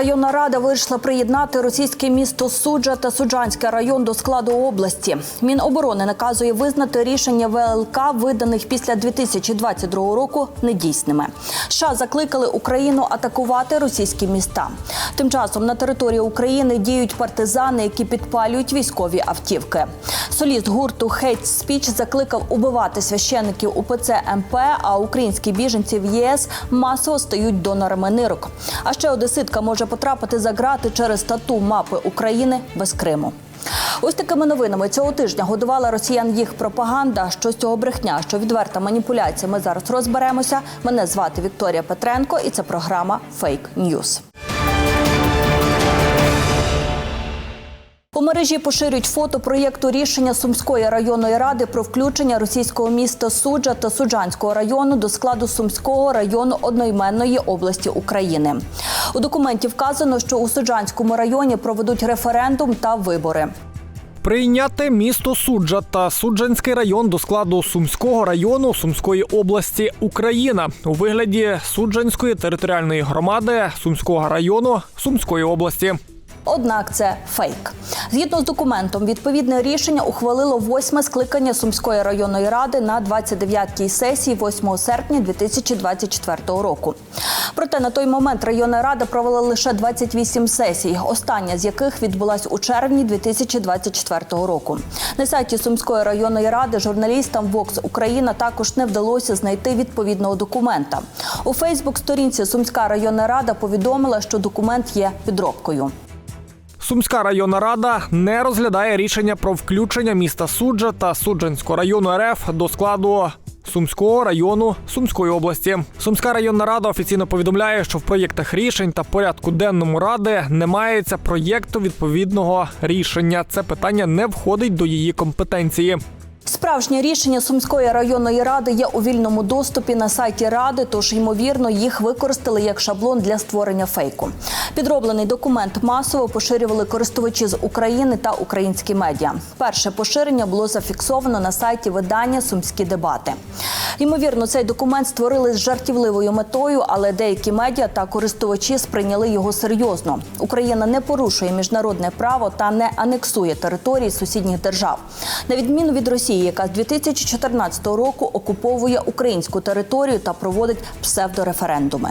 районна рада вирішила приєднати російське місто Суджа та Суджанський район до складу області. Міноборони наказує визнати рішення ВЛК, виданих після 2022 року, недійсними. США закликали Україну атакувати російські міста. Тим часом на території України діють партизани, які підпалюють військові автівки. Соліст гурту Хейт Спіч закликав убивати священиків УПЦ МП, а українські біженці в ЄС масово стають донорами нирок. А ще одеситка може потрапити за грати через тату мапи України без Криму. Ось такими новинами цього тижня годувала росіян їх пропаганда. Що з цього брехня, що відверта маніпуляція. Ми зараз розберемося. Мене звати Вікторія Петренко, і це програма Фейк Ньюз. У мережі поширюють фото проєкту рішення Сумської районної ради про включення російського міста Суджа та Суджанського району до складу Сумського району одноіменної області України. У документі вказано, що у Суджанському районі проведуть референдум та вибори. Прийняти місто Суджа та Суджанський район до складу Сумського району Сумської області Україна у вигляді Суджанської територіальної громади Сумського району Сумської області. Однак це фейк. Згідно з документом, відповідне рішення ухвалило восьме скликання Сумської районної ради на 29-й сесії 8 серпня 2024 року. Проте на той момент районна рада провела лише 28 сесій, остання з яких відбулась у червні 2024 року. На сайті Сумської районної ради журналістам Vox Україна також не вдалося знайти відповідного документа. У Фейсбук-сторінці Сумська районна рада повідомила, що документ є підробкою. Сумська районна рада не розглядає рішення про включення міста Суджа та Суджанського району РФ до складу. Сумського району Сумської області Сумська районна рада офіційно повідомляє, що в проєктах рішень та порядку денному ради не мається проєкту відповідного рішення. Це питання не входить до її компетенції. Справжнє рішення Сумської районної ради є у вільному доступі на сайті ради, тож ймовірно їх використали як шаблон для створення фейку. Підроблений документ масово поширювали користувачі з України та українські медіа. Перше поширення було зафіксовано на сайті видання Сумські дебати. Ймовірно, цей документ створили з жартівливою метою, але деякі медіа та користувачі сприйняли його серйозно. Україна не порушує міжнародне право та не анексує території сусідніх держав, на відміну від Росії, яка з 2014 року окуповує українську територію та проводить псевдореферендуми.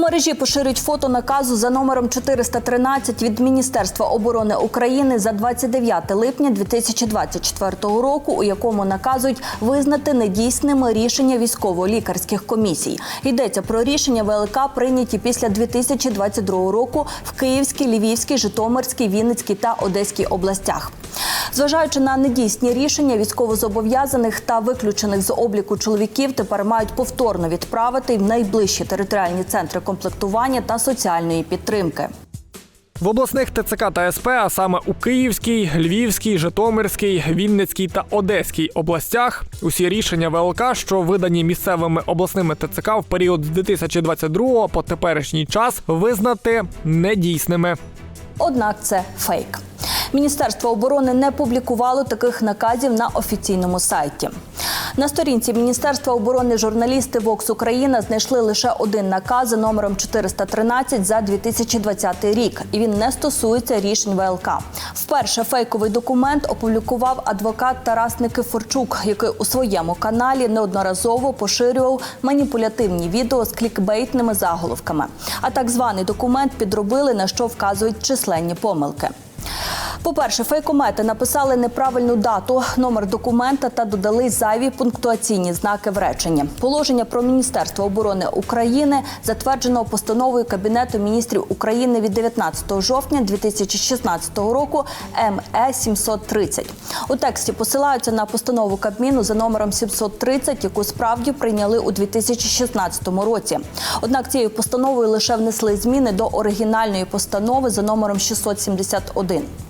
Мережі поширюють фото наказу за номером 413 від Міністерства оборони України за 29 липня 2024 року, у якому наказують визнати недійсними рішення військово-лікарських комісій. Йдеться про рішення ВЛК, прийняті після 2022 року в Київській, Львівській, Житомирській, Вінницькій та Одеській областях. Зважаючи на недійсні рішення військовозобов'язаних та виключених з обліку чоловіків, тепер мають повторно відправити в найближчі територіальні центри комплектування та соціальної підтримки. В обласних ТЦК та СП, а саме у Київській, Львівській, Житомирській, Вінницькій та Одеській областях, усі рішення ВЛК, що видані місцевими обласними ТЦК в період з 2022 по теперішній час, визнати недійсними. Однак це фейк. Міністерство оборони не публікувало таких наказів на офіційному сайті. На сторінці Міністерства оборони журналісти Vox Україна знайшли лише один наказ за номером 413 за 2020 рік, і він не стосується рішень ВЛК. Вперше фейковий документ опублікував адвокат Тарас Никифорчук, який у своєму каналі неодноразово поширював маніпулятивні відео з клікбейтними заголовками. А так званий документ підробили, на що вказують численні помилки. По-перше, фейкомети написали неправильну дату, номер документа та додали зайві пунктуаційні знаки в реченні. Положення про Міністерство оборони України затверджено постановою Кабінету міністрів України від 19 жовтня 2016 року МЕ 730. У тексті посилаються на постанову Кабміну за номером 730, яку справді прийняли у 2016 році. Однак цією постановою лише внесли зміни до оригінальної постанови за номером 671.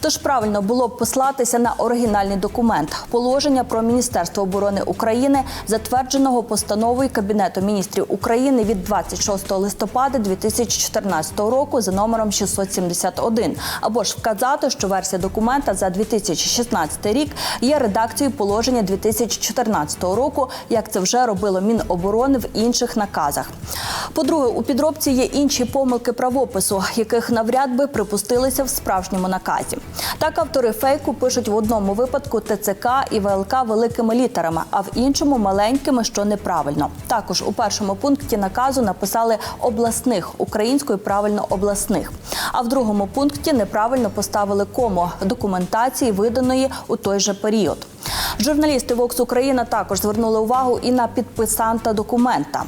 Тож правильно було б послатися на оригінальний документ положення про Міністерство оборони України, затвердженого постановою Кабінету міністрів України від 26 листопада 2014 року за номером 671, або ж вказати, що версія документа за 2016 рік є редакцією положення 2014 року, як це вже робило Міноборони в інших наказах. По-друге, у підробці є інші помилки правопису, яких навряд би припустилися в справжньому наказі. Так автори фейку пишуть в одному випадку ТЦК і ВЛК великими літерами, а в іншому маленькими, що неправильно. Також у першому пункті наказу написали обласних українською правильно обласних. А в другому пункті неправильно поставили кому документації, виданої у той же період. Журналісти Vox Україна також звернули увагу і на підписанта документа.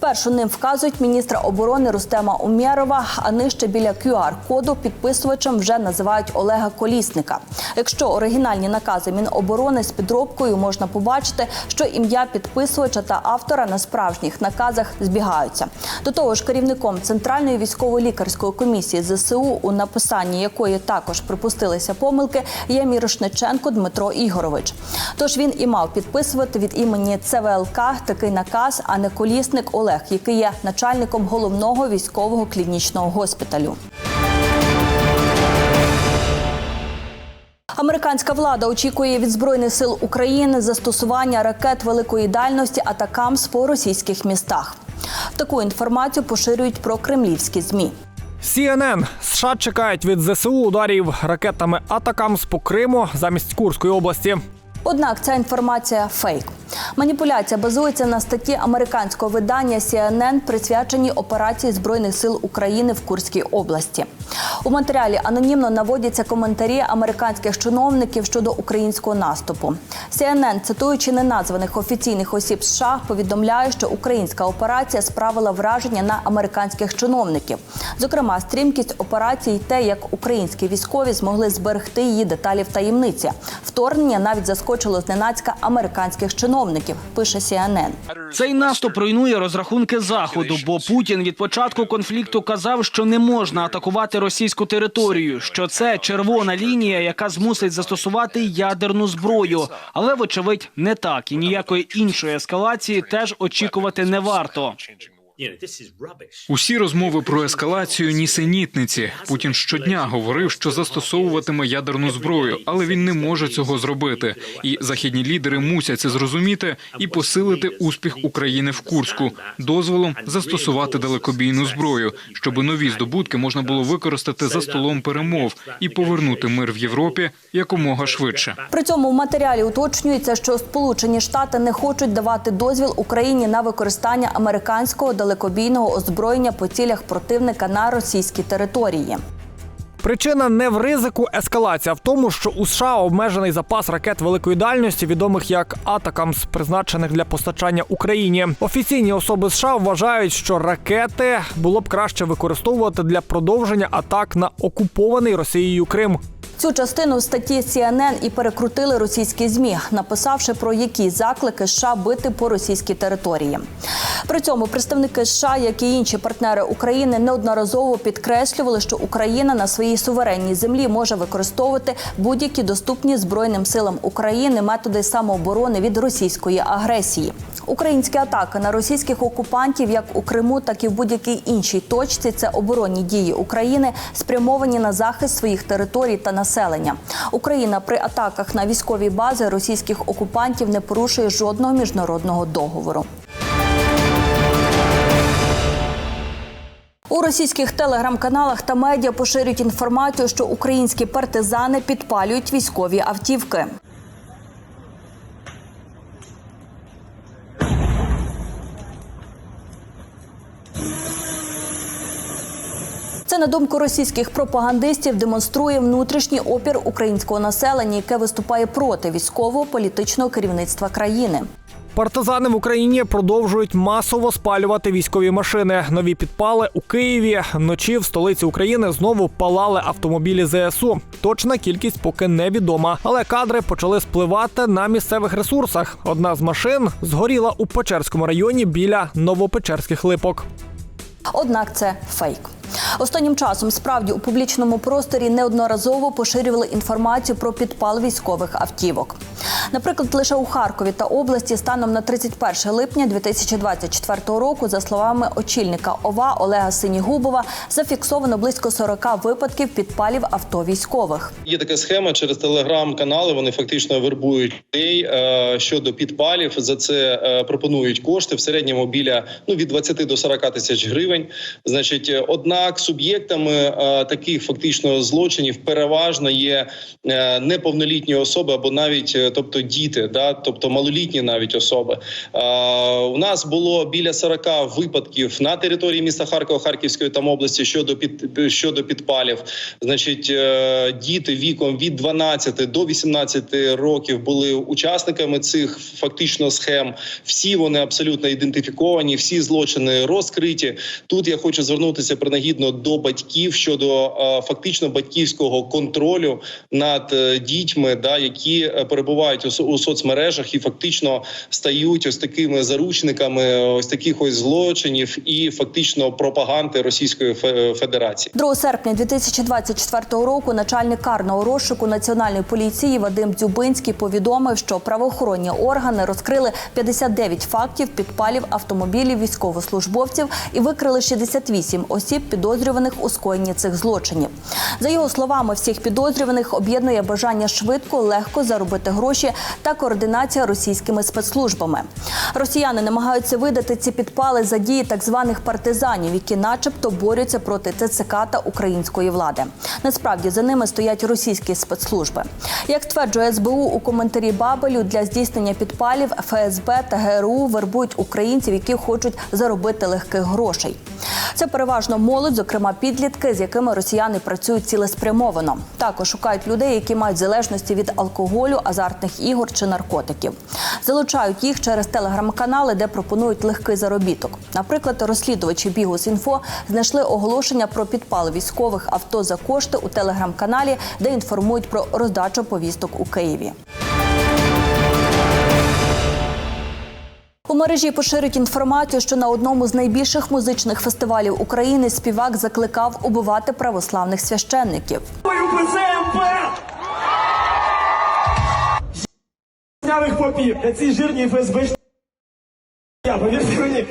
Спершу ним вказують міністра оборони Рустема Умєрова, а нижче біля QR-коду підписувачем вже називають Олега Колісника. Якщо оригінальні накази Міноборони з підробкою можна побачити, що ім'я підписувача та автора на справжніх наказах збігаються. До того ж, керівником Центральної військово-лікарської комісії ЗСУ, у написанні якої також припустилися помилки, є Мірошниченко Дмитро Ігорович. Тож він і мав підписувати від імені ЦВЛК такий наказ, а не колісник Олег, який є начальником головного військового клінічного госпіталю. Американська влада очікує від збройних сил України застосування ракет великої дальності атакамс по російських містах. Таку інформацію поширюють про кремлівські змі. CNN. США чекають від ЗСУ ударів ракетами Атакамс по Криму замість Курської області. Однак ця інформація фейк. Маніпуляція базується на статті американського видання CNN, присвяченій операції збройних сил України в Курській області. У матеріалі анонімно наводяться коментарі американських чиновників щодо українського наступу. CNN, цитуючи неназваних офіційних осіб США, повідомляє, що українська операція справила враження на американських чиновників. Зокрема, стрімкість операції, і те, як українські військові змогли зберегти її деталі в таємниці. Вторгнення навіть заскочило зненацька американських чиновників. Пише CNN. Цей наступ руйнує розрахунки заходу, бо Путін від початку конфлікту казав, що не можна атакувати російську територію, що це червона лінія, яка змусить застосувати ядерну зброю. Але вочевидь не так, і ніякої іншої ескалації теж очікувати не варто. Усі розмови про ескалацію нісенітниці. Путін щодня говорив, що застосовуватиме ядерну зброю, але він не може цього зробити. І західні лідери мусять це зрозуміти і посилити успіх України в Курську дозволом застосувати далекобійну зброю, щоб нові здобутки можна було використати за столом перемов і повернути мир в Європі якомога швидше. При цьому в матеріалі уточнюється, що Сполучені Штати не хочуть давати дозвіл Україні на використання американського далекобійного озброєння по цілях противника на російській території. Причина не в ризику ескалація, а в тому, що у США обмежений запас ракет великої дальності, відомих як Атакамс, призначених для постачання Україні. Офіційні особи США вважають, що ракети було б краще використовувати для продовження атак на окупований Росією Крим. Цю частину статті CNN і перекрутили російські змі, написавши про які заклики США бити по російській території. При цьому представники США, як і інші партнери України, неодноразово підкреслювали, що Україна на своїй суверенній землі може використовувати будь-які доступні збройним силам України методи самооборони від російської агресії. Українські атаки на російських окупантів, як у Криму, так і в будь-якій іншій точці, це оборонні дії України, спрямовані на захист своїх територій та населення. Україна при атаках на військові бази російських окупантів не порушує жодного міжнародного договору. У російських телеграм-каналах та медіа поширюють інформацію, що українські партизани підпалюють військові автівки. На думку російських пропагандистів демонструє внутрішній опір українського населення, яке виступає проти військового політичного керівництва країни. Партизани в Україні продовжують масово спалювати військові машини. Нові підпали у Києві. Вночі в столиці України знову палали автомобілі ЗСУ. Точна кількість поки невідома, але кадри почали спливати на місцевих ресурсах. Одна з машин згоріла у Печерському районі біля Новопечерських липок. Однак це фейк. Останнім часом справді у публічному просторі неодноразово поширювали інформацію про підпал військових автівок. Наприклад, лише у Харкові та області станом на 31 липня 2024 року, за словами очільника ОВА Олега Синігубова, зафіксовано близько 40 випадків підпалів авто військових. Є така схема через телеграм-канали. Вони фактично вербують людей е, щодо підпалів. За це е, пропонують кошти в середньому біля ну від 20 до 40 тисяч гривень. Значить, е, однак суб'єктами е, таких фактично злочинів переважно є е, неповнолітні особи або навіть е, тобто діти, да, тобто малолітні навіть особи. У нас було біля 40 випадків на території міста Харкова, Харківської там області щодо під щодо підпалів. Значить, діти віком від 12 до 18 років були учасниками цих фактично схем. Всі вони абсолютно ідентифіковані, всі злочини розкриті. Тут я хочу звернутися принагідно до батьків щодо е, фактично батьківського контролю над е, дітьми, да які е, перебувають у, со- соцмережах і фактично стають ось такими заручниками ось таких ось злочинів і фактично пропаганди Російської Федерації. 2 серпня 2024 року начальник карного розшуку національної поліції Вадим Дзюбинський повідомив, що правоохоронні органи розкрили 59 фактів підпалів автомобілів військовослужбовців і викрили 68 осіб, підозрюваних у скоєнні цих злочинів. За його словами, всіх підозрюваних об'єднує бажання швидко, легко заробити гроші та координація російськими спецслужбами. Росіяни намагаються видати ці підпали за дії так званих партизанів, які, начебто, борються проти ТЦК та української влади. Насправді за ними стоять російські спецслужби. Як стверджує СБУ у коментарі Бабелю для здійснення підпалів ФСБ та ГРУ вербують українців, які хочуть заробити легких грошей. Це переважно молодь, зокрема підлітки, з якими росіяни працюють цілеспрямовано. Також шукають людей, які мають залежності від алкоголю, азартних ігор чи наркотиків. Залучають їх через телеграм-канали, де пропонують легкий заробіток. Наприклад, розслідувачі Бігус.Інфо знайшли оголошення про підпал військових авто за кошти у телеграм-каналі, де інформують про роздачу повісток у Києві. У мережі поширюють інформацію, що на одному з найбільших музичних фестивалів України співак закликав убивати православних священників. Знявих попів, ці жирні ФСБ. Я, повірте мені,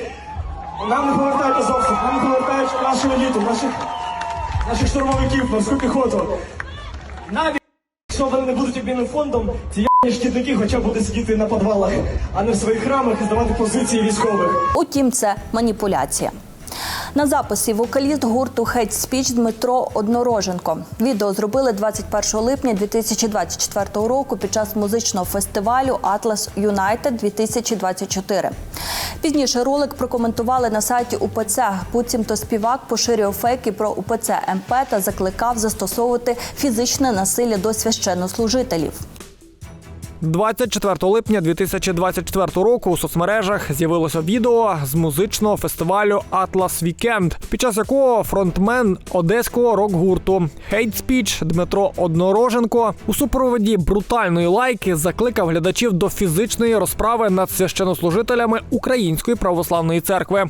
нам не повертають азовців, нам не повертають нашу еліту, наших, наших штурмовиків, морську піхоту. Навіть якщо вони не будуть обмінним фондом, ці ябані шкідники хоча б будуть сидіти на підвалах, а не в своїх храмах і здавати позиції військових. Утім, це маніпуляція. На записі вокаліст гурту Hate Speech Дмитро Однороженко. Відео зробили 21 липня 2024 року під час музичного фестивалю Atlas United 2024. Пізніше ролик прокоментували на сайті УПЦ. Буцімто співак поширював фейки про УПЦ МП та закликав застосовувати фізичне насилля до священнослужителів. 24 липня 2024 року у соцмережах з'явилося відео з музичного фестивалю Atlas Weekend, під час якого фронтмен одеського рок-гурту Hate Speech Дмитро Однороженко у супроводі брутальної лайки закликав глядачів до фізичної розправи над священнослужителями Української православної церкви.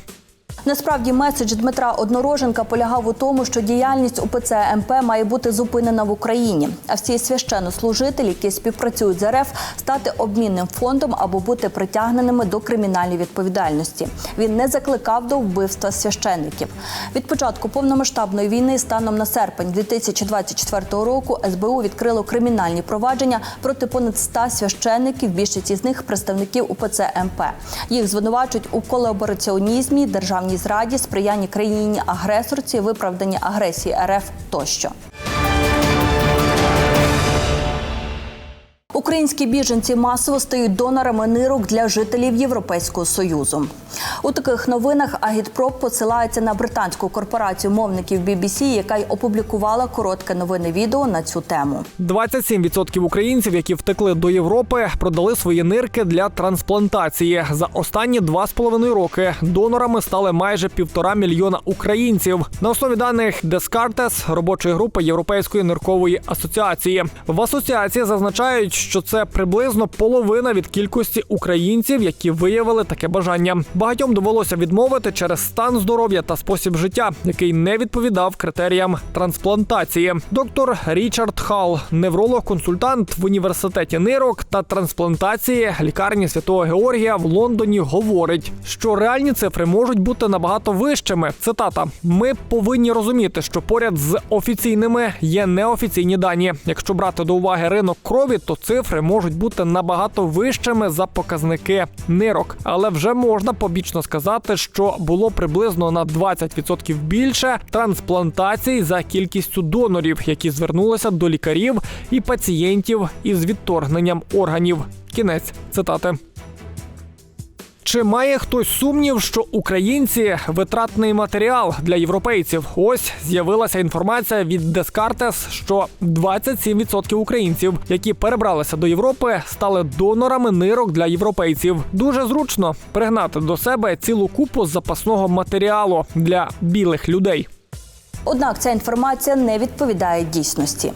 Насправді меседж Дмитра Однороженка полягав у тому, що діяльність УПЦ МП має бути зупинена в Україні, а всі священнослужителі, які співпрацюють з РФ, стати обмінним фондом або бути притягненими до кримінальної відповідальності. Він не закликав до вбивства священників. Від початку повномасштабної війни, станом на серпень 2024 року, СБУ відкрило кримінальні провадження проти понад 100 священників. Більшість із них представників УПЦ МП. Їх звинувачують у колабораціонізмі, державній зраді, сприянні країні агресорці, виправдання агресії РФ тощо. Українські біженці масово стають донорами нирок для жителів Європейського союзу. У таких новинах Агітпроп посилається на британську корпорацію мовників BBC, яка й опублікувала коротке новинне відео на цю тему. 27% українців, які втекли до Європи, продали свої нирки для трансплантації. За останні два з половиною роки донорами стали майже півтора мільйона українців. На основі даних Descartes, робочої групи Європейської ниркової асоціації. В асоціації зазначають, що це приблизно половина від кількості українців, які виявили таке бажання. Багатьом довелося відмовити через стан здоров'я та спосіб життя, який не відповідав критеріям трансплантації. Доктор Річард Хал, невролог-консультант в університеті нирок та трансплантації лікарні Святого Георгія в Лондоні, говорить, що реальні цифри можуть бути набагато вищими. Цитата: ми повинні розуміти, що поряд з офіційними є неофіційні дані. Якщо брати до уваги ринок крові, то цифри можуть бути набагато вищими за показники нирок. Але вже можна побічно сказати, що було приблизно на 20% більше трансплантацій за кількістю донорів, які звернулися до лікарів і пацієнтів із відторгненням органів. Кінець цитати. Чи має хтось сумнів, що українці витратний матеріал для європейців? Ось з'явилася інформація від Дескартес, що 27% українців, які перебралися до Європи, стали донорами нирок для європейців. Дуже зручно пригнати до себе цілу купу запасного матеріалу для білих людей. Однак ця інформація не відповідає дійсності.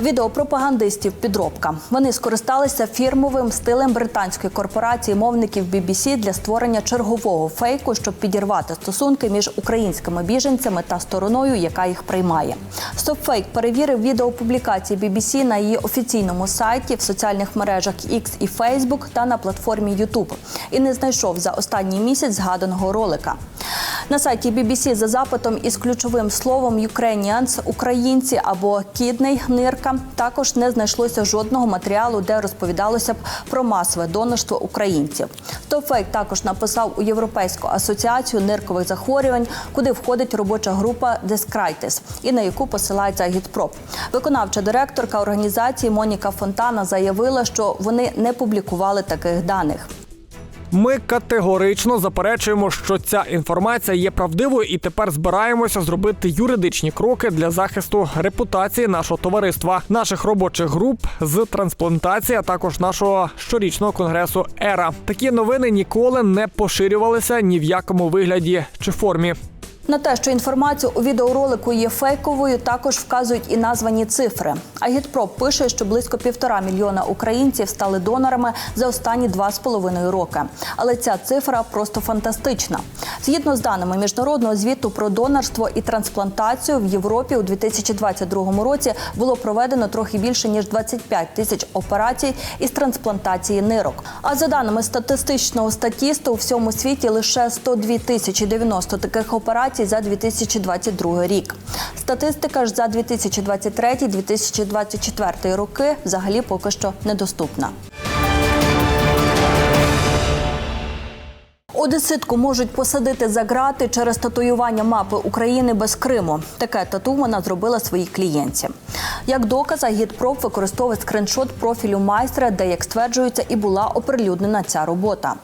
Відео пропагандистів підробка. Вони скористалися фірмовим стилем британської корпорації мовників BBC для створення чергового фейку, щоб підірвати стосунки між українськими біженцями та стороною, яка їх приймає. StopFake перевірив відео публікації BBC на її офіційному сайті в соціальних мережах X і Facebook та на платформі YouTube і не знайшов за останній місяць згаданого ролика. На сайті BBC за запитом із ключовим словом «Ukrainians» – українці або кідний нирка також не знайшлося жодного матеріалу, де розповідалося б про масове донорство українців. Стопфейк також написав у Європейську асоціацію ниркових захворювань, куди входить робоча група Дескрайтес, і на яку посилається Агітпроп. Виконавча директорка організації Моніка Фонтана заявила, що вони не публікували таких даних. Ми категорично заперечуємо, що ця інформація є правдивою, і тепер збираємося зробити юридичні кроки для захисту репутації нашого товариства, наших робочих груп з трансплантації, а також нашого щорічного конгресу Ера. Такі новини ніколи не поширювалися ні в якому вигляді чи формі. На те, що інформація у відеоролику є фейковою, також вказують і названі цифри. Агітпроп пише, що близько півтора мільйона українців стали донорами за останні два з половиною роки. Але ця цифра просто фантастична. Згідно з даними міжнародного звіту про донорство і трансплантацію в Європі у 2022 році було проведено трохи більше ніж 25 тисяч операцій із трансплантації нирок. А за даними статистичного статісту, у всьому світі лише 102 тисячі 90 таких операцій за 2022 рік. Статистика ж за 2023-2024 роки взагалі поки що недоступна. Одеситку можуть посадити за ґрати через татуювання мапи України без Криму. Таке тату вона зробила своїй клієнтці. Як доказ, Агітпроп використовує скриншот профілю майстра, де, як стверджується, і була оприлюднена ця робота.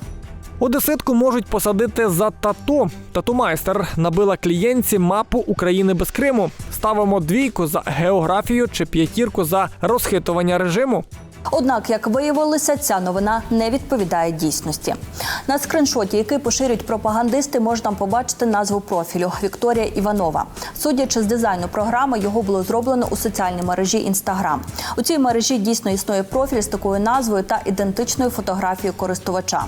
Одеситку можуть посадити за тату. Тату-майстер набила клієнтці мапу України без Криму. Ставимо двійку за географію чи п'ятірку за розхитування режиму. Однак, як виявилося, ця новина не відповідає дійсності. На скриншоті, який поширюють пропагандисти, можна побачити назву профілю Вікторія Іванова. Судячи з дизайну програми, його було зроблено у соціальній мережі Інстаграм. У цій мережі дійсно існує профіль з такою назвою та ідентичною фотографією користувача.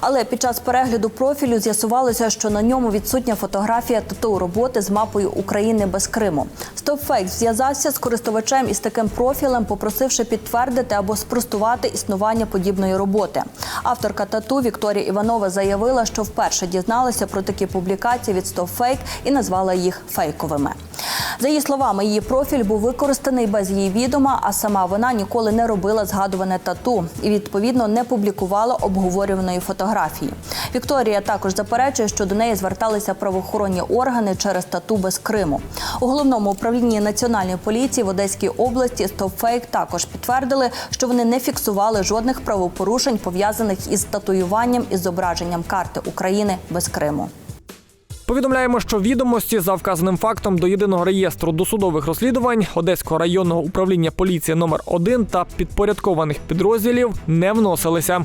Але під час перегляду профілю з'ясувалося, що на ньому відсутня фотографія тату роботи з мапою України без Криму. StopFake зв'язався з користувачем із таким профілем, попросивши підтвердити або спростувати існування подібної роботи. Авторка тату Вікторія Іванова заявила, що вперше дізналася про такі публікації від StopFake і назвала їх фейковими. За її словами, її профіль був використаний без її відома, а сама вона ніколи не робила згадуване тату і відповідно не публікувала обговорюваної фотографії. Вікторія також заперечує, що до неї зверталися правоохоронні органи через тату без Криму. У головному управлінні національної поліції в Одеській області StopFake також підтвердили, що вони не фіксували жодних правопорушень пов'язаних із татуюванням і зображенням карти України без Криму. Повідомляємо, що відомості за вказаним фактом до єдиного реєстру досудових розслідувань Одеського районного управління поліції номер 1 та підпорядкованих підрозділів не вносилися.